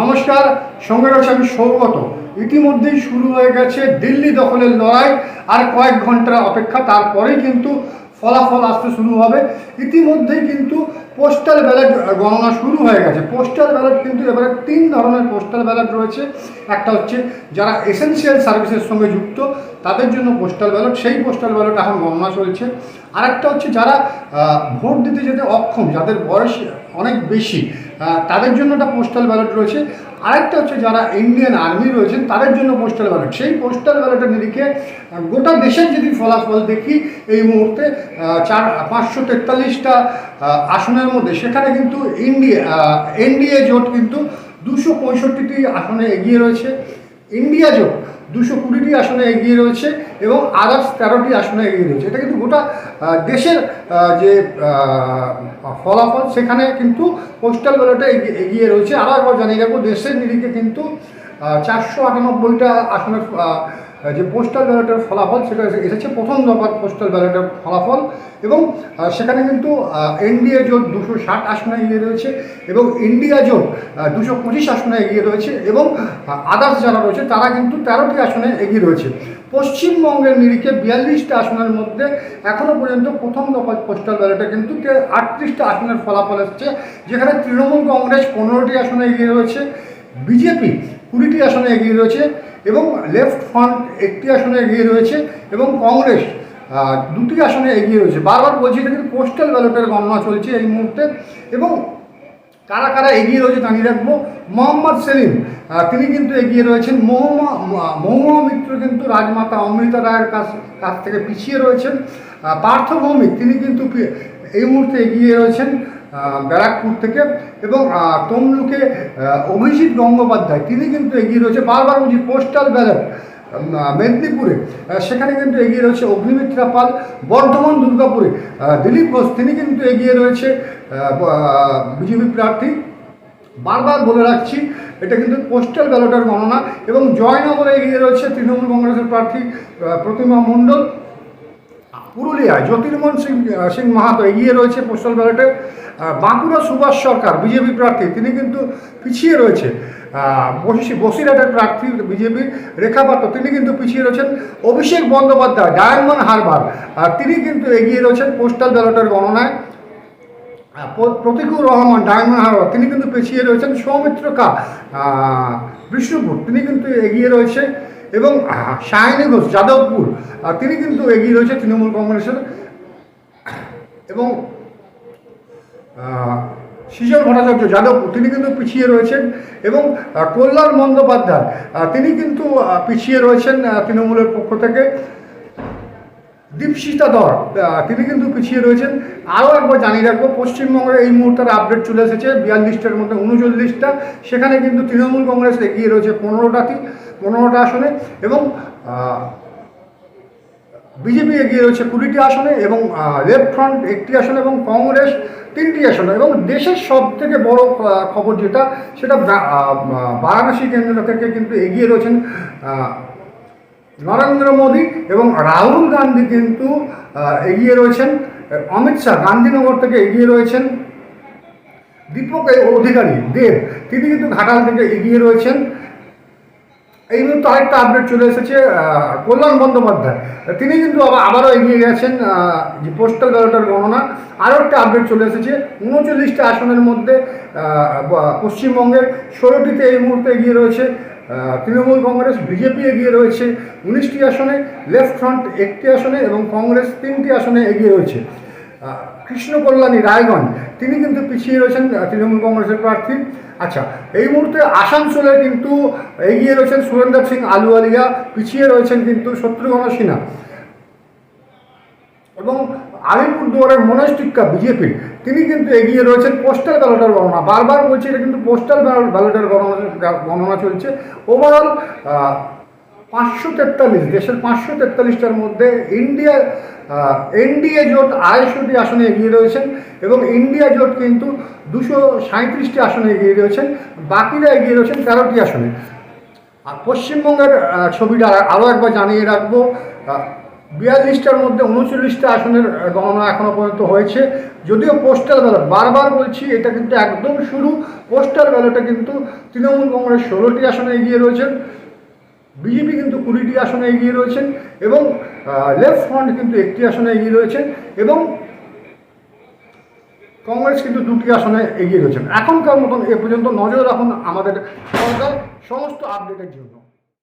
নমস্কার সঙ্গে রয়েছে আমি সৌগত। ইতিমধ্যেই শুরু হয়ে গেছে দিল্লি দখলের লড়াই, আর কয়েক ঘণ্টার অপেক্ষা, তারপরেই কিন্তু ফলাফল আসতে শুরু হবে। ইতিমধ্যেই কিন্তু পোস্টাল ব্যালট গণনা শুরু হয়ে গেছে। পোস্টাল ব্যালট কিন্তু এবারে তিন ধরনের পোস্টাল ব্যালট রয়েছে। একটা হচ্ছে যারা এসেনশিয়াল সার্ভিসের সঙ্গে যুক্ত, তাদের জন্য পোস্টাল ব্যালট সেই পোস্টাল ব্যালট এখন গণনা চলছে। আরেকটা হচ্ছে যারা ভোট দিতে যেতে অক্ষম, যাদের বয়স অনেক বেশি তাদের জন্য একটা পোস্টাল ব্যালট রয়েছে। আরেকটা হচ্ছে যারা ইন্ডিয়ান আর্মি রয়েছেন, তাদের জন্য পোস্টাল ব্যালট সেই পোস্টাল ব্যালটের নিরিখে গোটা দেশের যদি ফলাফল দেখি এই মুহূর্তে চার, পাঁচশো তেতাল্লিশটা আসনের মধ্যে, সেখানে কিন্তু ইন্ডিয়া এনডিএ জোট কিন্তু দুশো পঁয়ষট্টিটি আসনে এগিয়ে রয়েছে। ইন্ডিয়া জোট দুশো কুড়িটি আসনে এগিয়ে রয়েছে এবং আদার্স তেরোটি আসনে এগিয়ে রয়েছে। এটা কিন্তু গোটা দেশের যে ফলাফল, সেখানে কিন্তু পোস্টাল ব্যালটে এগিয়ে- রয়েছে। আরও একবার জানিয়ে রাখব, দেশের নিরিখে কিন্তু চারশো আটানব্বইটা আসনের যে পোস্টাল ব্যালটের ফলাফল, সেটা এসেছে প্রথম দফার পোস্টাল ব্যালটের ফলাফল এবং সেখানে কিন্তু এনডিএ জোট দুশো ষাট আসনে এগিয়ে রয়েছে এবং ইন্ডিয়া জোট দুশো পঁচিশ আসনে এগিয়ে রয়েছে এবং আদার্স যারা রয়েছে, তারা কিন্তু তেরোটি আসনে এগিয়ে রয়েছে। পশ্চিমবঙ্গের নিরিখে বিয়াল্লিশটা আসনের মধ্যে এখনও পর্যন্ত প্রথম দফা পোস্টাল ব্যালটে কিন্তু আটত্রিশটা আসনের ফলাফল এসছে, যেখানে তৃণমূল কংগ্রেস পনেরোটি আসনে এগিয়ে রয়েছে, বিজেপি কুড়িটি আসনে এগিয়ে রয়েছে এবং লেফট ফ্রন্ট একটি আসনে এগিয়ে রয়েছে এবং কংগ্রেস দুটি আসনে এগিয়ে রয়েছে। বারবার বলছি এটা কিন্তু পোস্টাল ব্যালটের গণনা চলছে এই মুহূর্তে। এবং কারা কারা এগিয়ে রয়েছে জানিয়ে রাখব মোহাম্মদ সেলিম তিনি কিন্তু এগিয়ে রয়েছেন। মহুমা মহুমা মিত্র কিন্তু রাজমাতা অমৃতা রায়ের কাছ কাছ থেকে পিছিয়ে রয়েছেন। পার্থ ভৌমিক, তিনি কিন্তু এই মুহূর্তে এগিয়ে রয়েছেন। ব্যারাকপুর থেকে এবং তমলুকে অভিজিৎ গঙ্গোপাধ্যায়, তিনি কিন্তু এগিয়ে রয়েছে বারবার বলছি পোস্টাল ব্যালট মেদিনীপুরে। সেখানে কিন্তু এগিয়ে রয়েছে অগ্নিমিত্রা পাল, বর্ধমান দুর্গাপুরে। দিলীপ ঘোষ, তিনি কিন্তু এগিয়ে রয়েছে বিজেপি প্রার্থী। বারবার বলে রাখছি, এটা কিন্তু পোস্টাল ব্যালটের গণনা এবং জয়নগরে এগিয়ে রয়েছে তৃণমূল কংগ্রেসের প্রার্থী প্রতিমা মণ্ডল। পুরুলিয়ায় জ্যোতির্মন সিং সিং মাহাতো এগিয়ে রয়েছে পোস্টাল ব্যালটে বাঁকুড়া সুভাষ সরকার, বিজেপি প্রার্থী, তিনি কিন্তু পিছিয়ে রয়েছে। বসি বসিরহাটের প্রার্থী বিজেপির রেখা পাত্র, তিনি কিন্তু পিছিয়ে রয়েছেন। অভিষেক বন্দ্যোপাধ্যায়, ডায়মন্ড হারবার তিনি কিন্তু এগিয়ে রয়েছেন পোস্টাল ব্যালটের গণনায়। প্রতিকুর রহমান, ডায়মন্ড হারবার, তিনি কিন্তু পিছিয়ে রয়েছেন। সৌমিত্র কা বিষ্ণুপুর, তিনি কিন্তু এগিয়ে রয়েছে। এবং শাহিনী ঘোষ, যাদবপুর তিনি কিন্তু এগিয়ে রয়েছে তৃণমূল কংগ্রেসের। এবং সৃজন ভট্টাচার্য, যাদবপুর, তিনি কিন্তু পিছিয়ে রয়েছেন। এবং কল্যাণ বন্দ্যোপাধ্যায় তিনি কিন্তু পিছিয়ে রয়েছেন তৃণমূলের পক্ষ থেকে। দীপশিতা দর তিনি কিন্তু পিছিয়ে রয়েছেন। আরও একবার জানিয়ে রাখব, পশ্চিমবঙ্গের এই মুহূর্তের আপডেট চলে এসেছে, বিয়াল্লিশটার মধ্যে উনচল্লিশটা। সেখানে কিন্তু তৃণমূল কংগ্রেস এগিয়ে রয়েছে পনেরোটাতে পনেরোটা আসনে এবং বিজেপি এগিয়ে রয়েছে কুড়িটি আসনে এবং লেফট ফ্রন্ট একটি আসনে এবং কংগ্রেস তিনটি আসনে। এবং দেশের সব থেকে বড় খবর যেটা, সেটা বারাণসী কেন্দ্র থেকে কিন্তু এগিয়ে রয়েছেন নরেন্দ্র মোদী এবং রাহুল গান্ধী কিন্তু এগিয়ে রয়েছেন। অমিত শাহ গান্ধীনগর থেকে এগিয়ে রয়েছেন। দীপক অধিকারী দেব, তিনি কিন্তু ঘাটাল থেকে এগিয়ে রয়েছেন। এই মুহূর্তে আরেকটা আপডেট চলে এসেছে কল্যাণ বন্দ্যোপাধ্যায়। তিনি কিন্তু আবার, আবারও এগিয়ে গেছেন যে পোস্টাল ব্যালটের গণনা। আরও একটা আপডেট চলে এসেছে, উনচল্লিশটা আসনের মধ্যে পশ্চিমবঙ্গের ষোলোটিতে এই মুহূর্তে এগিয়ে রয়েছে। তৃণমূল কংগ্রেস, বিজেপি এগিয়ে রয়েছে। উনিশটি আসনে, লেফট ফ্রন্ট একটি আসনে এবং কংগ্রেস তিনটি আসনে এগিয়ে রয়েছে। কৃষ্ণ কল্যাণী, রায়গঞ্জ, তিনি কিন্তু পিছিয়ে রয়েছেন তৃণমূল কংগ্রেসের প্রার্থী। আচ্ছা এই মুহূর্তে আসানসোলে কিন্তু এগিয়ে রয়েছেন সুরেন্দ্র সিং আলুয়ালিয়া পিছিয়ে রয়েছেন কিন্তু শত্রুঘ্ন সিনহা। এবং আলিপুরদুয়ারের মনোজ টিক্কা বিজেপির, তিনি কিন্তু এগিয়ে রয়েছেন পোস্টাল ব্যালটের গণনা। বারবার বলছি, এটা কিন্তু পোস্টাল ব্যালটের গণনা গণনা চলছে। ওভারঅল পাঁচশো তেতাল্লিশ, দেশের পাঁচশো তেতাল্লিশটার মধ্যে ইন্ডিয়া এনডিএ জোট আড়াইশোটি আসনে এগিয়ে রয়েছেন এবং ইন্ডিয়া জোট কিন্তু দুশো সাঁত্রিশটি আসনে এগিয়ে রয়েছেন, বাকিরা এগিয়ে রয়েছেন তেরোটি আসনে। আর পশ্চিমবঙ্গের ছবিটা আরও একবার জানিয়ে রাখব বিয়াল্লিশটার মধ্যে উনচল্লিশটা আসনের গণনা এখনও পর্যন্ত হয়েছে। যদিও পোস্টাল ব্যালট বারবার বলছি, এটা কিন্তু একদম শুরু। পোস্টাল ব্যালটে কিন্তু তৃণমূল কংগ্রেস ষোলোটি আসনে এগিয়ে রয়েছেন। বিজেপি কিন্তু কুড়িটি আসনে এগিয়ে রয়েছেন এবং লেফট ফ্রন্ট কিন্তু একটি আসনে এগিয়ে রয়েছেন এবং কংগ্রেস কিন্তু দুটি আসনে এগিয়ে রয়েছেন। এখনকার মতন এ পর্যন্ত নজর রাখুন আমাদের সরকার। সমস্ত আপডেটের জন্য।